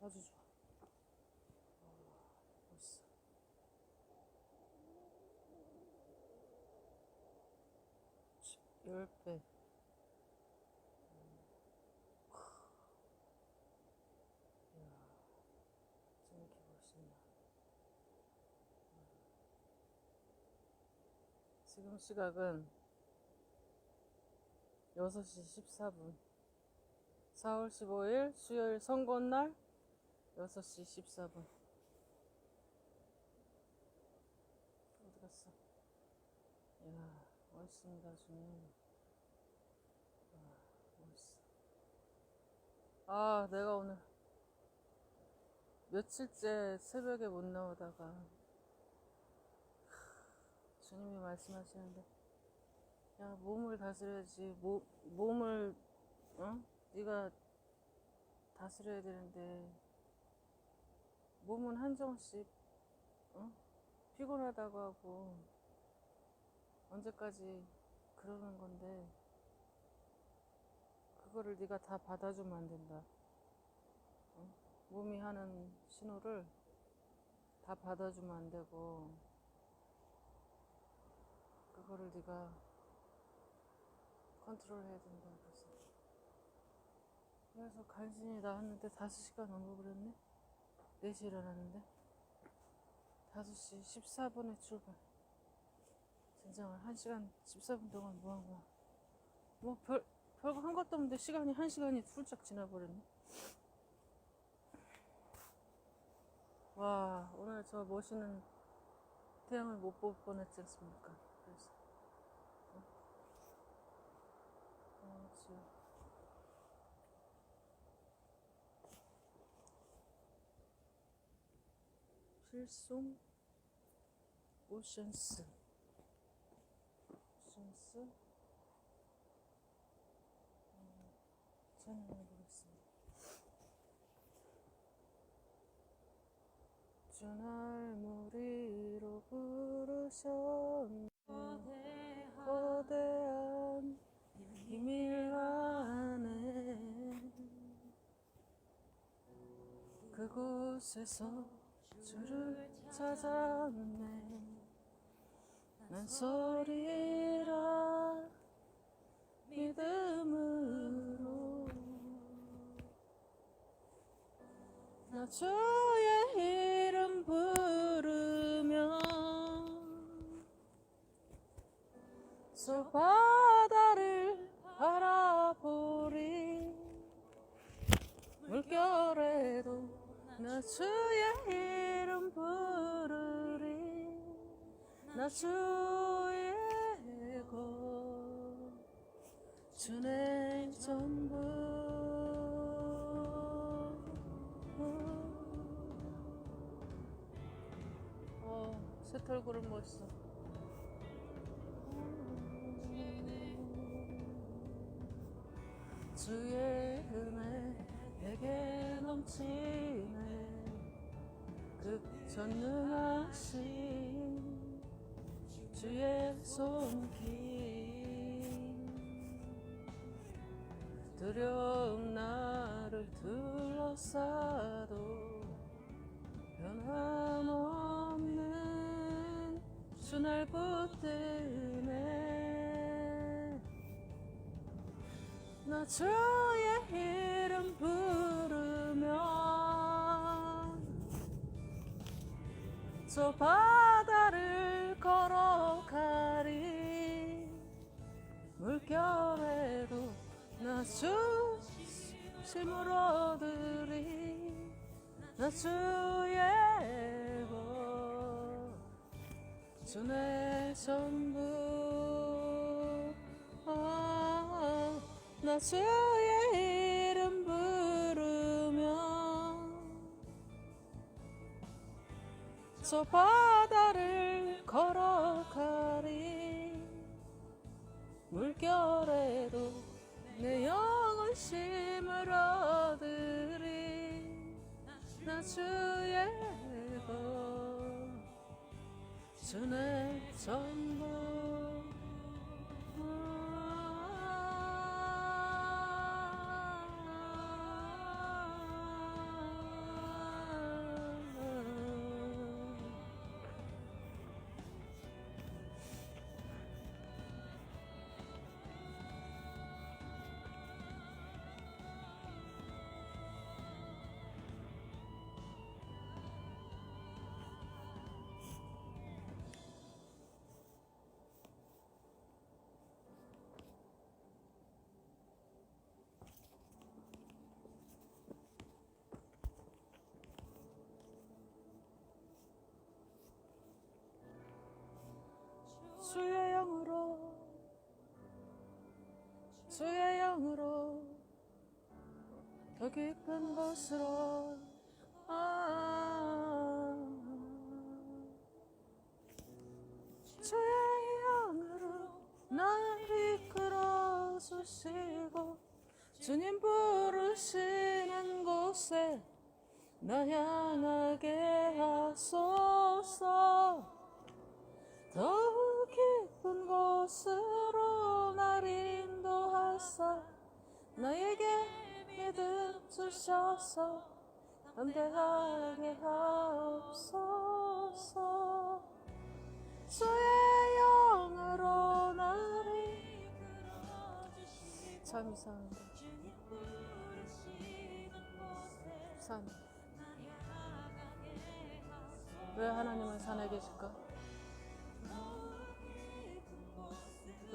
아주 좋아. 와, 멋있어. 치, 열 배. 이야, 저렇게 멋있나. 지금 시각은 6시 14분. 4월 15일 수요일 선거날 6시 14분. 어디 갔어? 이야, 멋있습니다, 주님. 와, 멋있어. 아, 내가 오늘 며칠째 새벽에 못 나오다가 주님이 말씀하시는데 야 몸을 다스려야지 모, 몸을 어? 네가 다스려야 되는데 몸은 한정씩 어? 피곤하다고 하고 언제까지 그러는 건데 그거를 네가 다 받아주면 안 된다 어? 몸이 하는 신호를 다 받아주면 안 되고 그거를 네가 컨트롤 해야 된다 그래서 그래서 간신히 나왔는데 5시간 넘어버렸네 4시에 일어났는데? 5시 14분에 출발. 젠장을 1시간 14분 동안 뭐한 거야? 뭐 별, 별거 한 것도 없는데 시간이 1시간이 훌쩍 지나버렸네. 와 오늘 저 멋있는 태양을 못 볼 뻔했지 않습니까 그래서 어? 어, 지금 필송 오션스 오션스 음, 찾아내 보겠습니다. 주날 무리로 부르셨네. 거대한 비밀 안에 그곳에서 주를 찾았네. 난 소리라 믿음으로. 나 주의 이름 부르며 저 바다를 바라보리. 물결에도 나 주의 주의 것 주내 전부. 어, 새털구름 멋있어? 주의 은혜 내게 넘치네. 그 전능하신 주의 손길 두려움 나를 둘러싸도 변함없는 주날 붙드네 나 주의 이름 부르면 저 바다를 걸어 물결에도 나 주 심을 얻으리 나 주의 것 주내 전부. 아, 나 주의 이름 부르며 저 바다를 걸어가 심을 얻으리. 나 주의 것 주내 전부 더 깊은 곳으로. 아. 주의 영으로 나를 이끌어 주시고 주님 부르시는 곳에 나 향하게 하소서. 더욱 깊은 곳으로 날 인도하사 나에게 믿음 주셔서 담대하게 하옵소서 주의 영으로 나를 참 이상한데 산. 왜 하나님은 산에 계실까?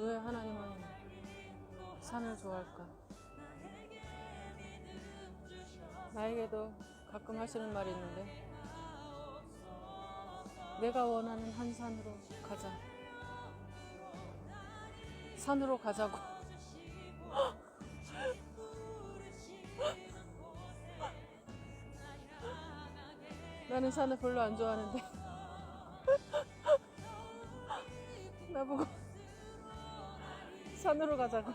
왜 하나님은 산을 좋아할까? 나에게도 가끔 하시는 말이 있는데 내가 원하는 한 산으로 가자. 산으로 가자고. 나는 산을 별로 안 좋아하는데. 나보고 산으로 가자고.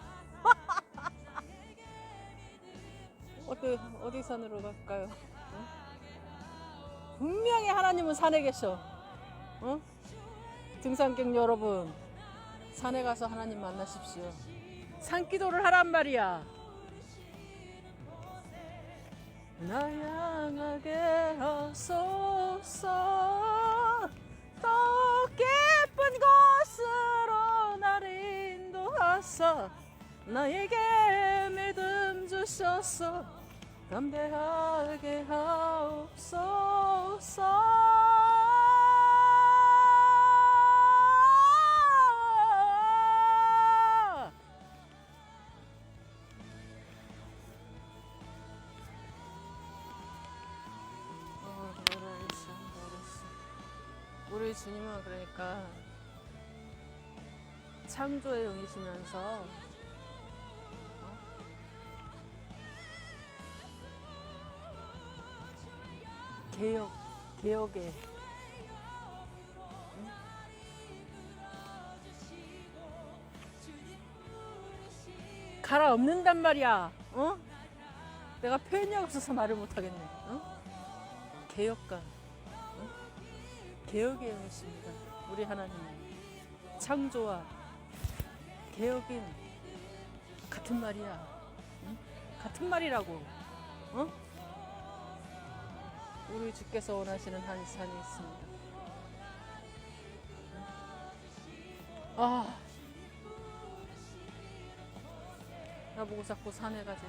어디 어디 산으로 갈까요? 어? 분명히 하나님은 산에 계셔. 어? 등산객 여러분, 산에 가서 하나님 만나십시오. 산기도를 하란 말이야. 나 향하게 하소서 더 깊은 곳으로 나를 인도하사 나에게 주셔서 담대하게 하옵소서 어. 우리 주님은 그러니까 창조의 영이시면서 개혁, 개혁의 응? 갈아엎는단 말이야. 어? 내가 표현이 없어서 말을 못하겠네. 어? 개혁가, 어? 개혁의 영이십니다. 우리 하나님 창조와 개혁인 같은 말이야. 응? 같은 말이라고. 어? 우리 주께서 원하시는 한 산이 있습니다. 아, 나보고 자꾸 산에 가지.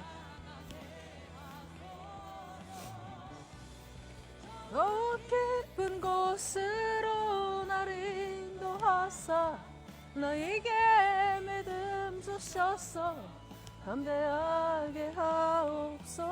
더 깊은 곳으로 나를 인도하사 너에게 믿음 주셔서 담대하게 하옵소서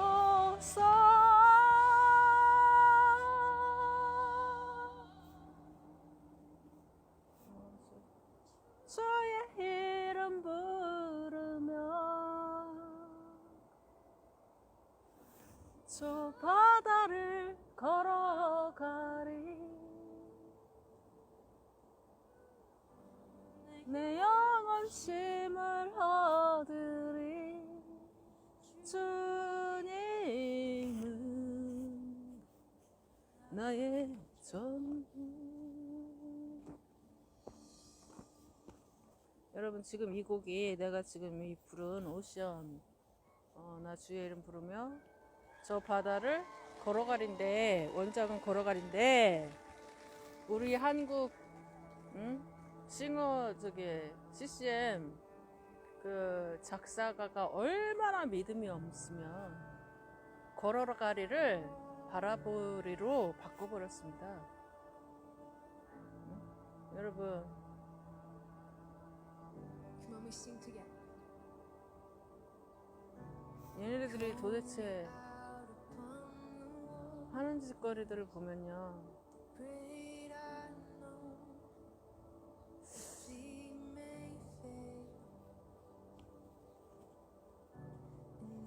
나의 전부 여러분 지금 이 곡이 내가 지금 이 부른 오션 어, 나 주의 이름 부르며 저 바다를 걸어가린데 원작은 걸어가린데 우리 한국 응? 싱어 저기 CCM 그 작사가가 얼마나 믿음이 없으면 걸어가리를 바라보리로 바꿔버렸습니다. 응? 여러분. 얘네들이 도대체 하는 짓거리들을 보면요.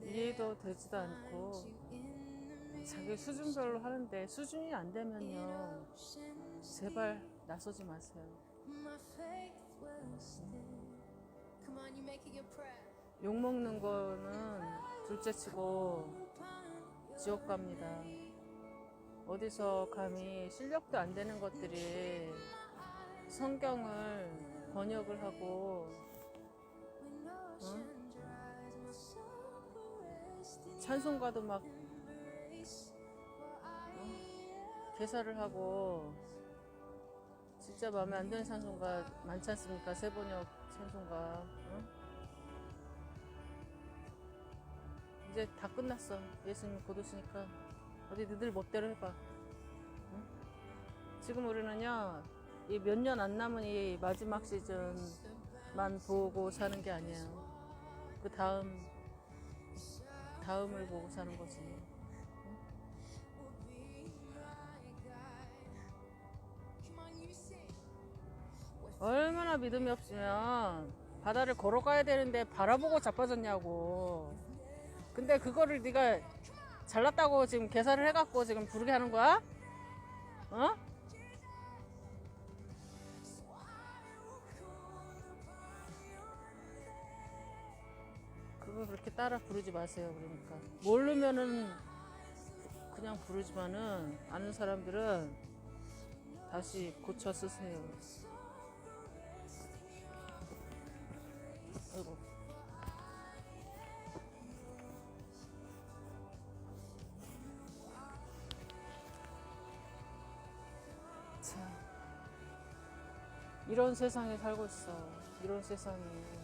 이해도 되지도 않고 자기 수준별로 하는데 수준이 안 되면요 제발 나서지 마세요. My faith will stand. Come on, you make it your prayer. 욕 먹는 거는 둘째치고 지옥 갑니다. 어디서 감히 실력도 안 되는 것들이 성경을 번역을 하고 in 찬송가도 막 개사를 하고 진짜 마음에 안 드는 찬송가 많지 않습니까? 세번역 찬송가. 응? 이제 다 끝났어. 예수님 곧 오시니까 어디 너들 멋대로 해봐. 응? 지금 우리는요, 이 몇 년 안 남은 이 마지막 시즌만 보고 사는 게 아니에요. 그 다음, 다음을 보고 사는 거지. 얼마나 믿음이 없으면 바다를 걸어가야 되는데 바라보고 자빠졌냐고. 근데 그거를 네가 잘났다고 지금 계산을 해갖고 지금 부르게 하는 거야? 어? 그거 그렇게 따라 부르지 마세요. 그러니까 모르면은 그냥 부르지만은 아는 사람들은 다시 고쳐 쓰세요. 아이고. 자, 이런 세상에 살고 있어. 이런 세상에.